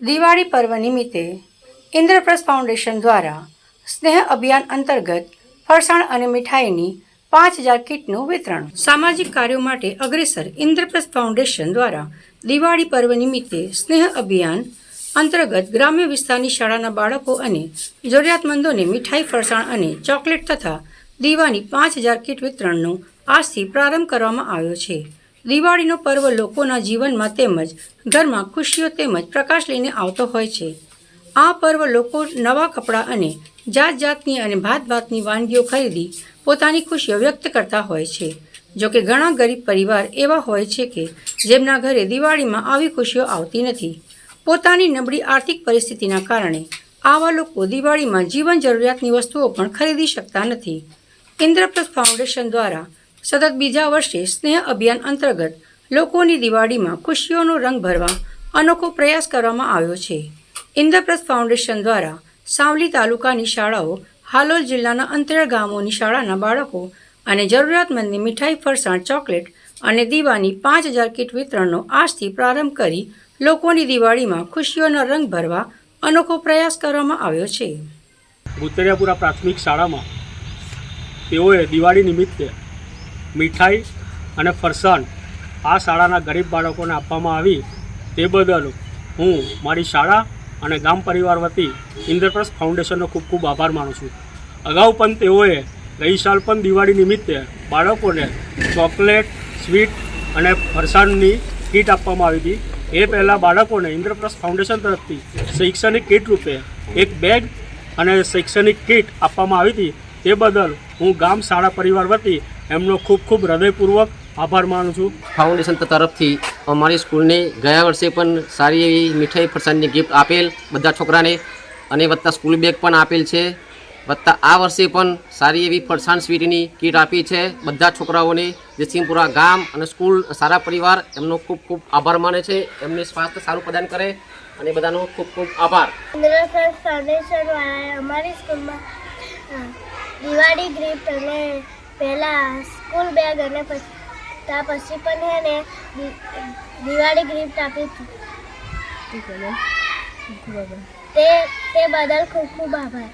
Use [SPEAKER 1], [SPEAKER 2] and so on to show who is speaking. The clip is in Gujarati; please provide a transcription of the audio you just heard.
[SPEAKER 1] દિવાળી પર્વ નિમિત્તે ઇન્દ્રપ્રસ્થ ફાઉન્ડેશન દ્વારા સ્નેહ અભિયાન અંતર્ગત ફરસાણ અને મીઠાઈની પાંચ હજાર કીટનું વિતરણ. સામાજિક કાર્યો માટે અગ્રેસર ઇન્દ્રપ્રસ્થ ફાઉન્ડેશન દ્વારા દિવાળી પર્વ નિમિત્તે સ્નેહ અભિયાન અંતર્ગત ગ્રામ્ય વિસ્તારની શાળાના બાળકો અને જરૂરિયાતમંદોને મીઠાઈ, ફરસાણ અને ચોકલેટ તથા દીવાની પાંચ હજાર કીટ વિતરણનો આજથી પ્રારંભ કરવામાં આવ્યો છે. દિવાળીનો પર્વ લોકોના જીવનમાં તેમજ ઘરમાં ખુશીઓ તેમજ પ્રકાશ લઈને આવતો હોય છે. આ પર્વ લોકો નવા કપડાં અને જાત જાતની અને ભાત ભાતની વાનગીઓ ખરીદી પોતાની ખુશીઓ વ્યક્ત કરતા હોય છે. જો કે ઘણા ગરીબ પરિવાર એવા હોય છે કે જેમના ઘરે દિવાળીમાં આવી ખુશીઓ આવતી નથી. પોતાની નબળી આર્થિક પરિસ્થિતિના કારણે આવા લોકો દિવાળીમાં જીવન જરૂરિયાતની વસ્તુઓ પણ ખરીદી શકતા નથી. ઇન્દ્રપ્રસ્થ ફાઉન્ડેશન દ્વારા સતત બીજા વર્ષે સ્નેહ અભિયાન અંતર્ગત લોકોની દિવાળીમાં ખુશીઓનો રંગ ભરવા અનોખો પ્રયાસ કરવામાં આવ્યો છે. ઇન્દ્રપ્રસ્થ ફાઉન્ડેશન દ્વારા સાવલી તાલુકાની શાળાઓ, હાલોલ જિલ્લાના અંતરિયાળ ગામોની શાળાના બાળકો અને જરૂરિયાતમંદની મીઠાઈ, ફરસાણ, ચોકલેટ અને દીવાની પાંચ હજાર કીટ વિતરણનો આજથી પ્રારંભ કરી લોકોની દિવાળીમાં ખુશીઓનો રંગ ભરવા અનોખો પ્રયાસ કરવામાં આવ્યો છે.
[SPEAKER 2] ભૂતરિયાપુરા પ્રાથમિક શાળામાં તેઓએ દિવાળી નિમિત્તે મીઠાઈ અને ફરસાણ આ શાળાના ગરીબ બાળકોને આપવામાં આવી. તે બદલ હું મારી શાળા અને ગામ પરિવાર વતી ઇન્દ્રપ્રસ્થ ફાઉન્ડેશનનો ખૂબ ખૂબ આભાર માનું છું. અગાઉ પણ તેઓએ ગઈ સાલ પણ દિવાળી નિમિત્તે બાળકોને ચોકલેટ, સ્વીટ અને ફરસાણની કીટ આપવામાં આવી હતી. એ પહેલાં બાળકોને ઇન્દ્રપ્રસ્થ ફાઉન્ડેશન તરફથી શૈક્ષણિક કીટ રૂપે એક બેગ અને શૈક્ષણિક કીટ આપવામાં આવી હતી. તે બદલ હું ગામ, શાળા, પરિવાર વતી એમનો ખૂબ ખૂબ હૃદયપૂર્વક આભાર માનું છું.
[SPEAKER 3] ફાઉન્ડેશન તરફથી અમારી સ્કૂલને ગયા વર્ષે પણ સારી એવી મીઠાઈ ફરસાણની ગિફ્ટ આપેલ બધા છોકરાને અને વત્તા સ્કૂલ બેગ પણ આપેલ છે. વત્તા આ વર્ષે પણ સારી એવી ફરસાણ સ્વીટની કીટ આપી છે બધા છોકરાઓને. જયસિંહપુરા ગામ અને સ્કૂલ સારા પરિવાર એમનો ખૂબ ખૂબ આભાર માને છે. એમને સ્વાસ્થ્ય સારું પ્રદાન કરે અને બધાનો ખૂબ ખૂબ આભાર.
[SPEAKER 4] ફાઉન્ડેશન વાળાએ અમારી સ્કૂલમાં દિવાળી ગિફ્ટ અને પહેલાં સ્કૂલ બેગ અને પછી ત્યાં પછી પણ એને દિવાળી ગિફ્ટ આપી હતી. તે તે બદલ ખૂબ ખૂબ આભાર.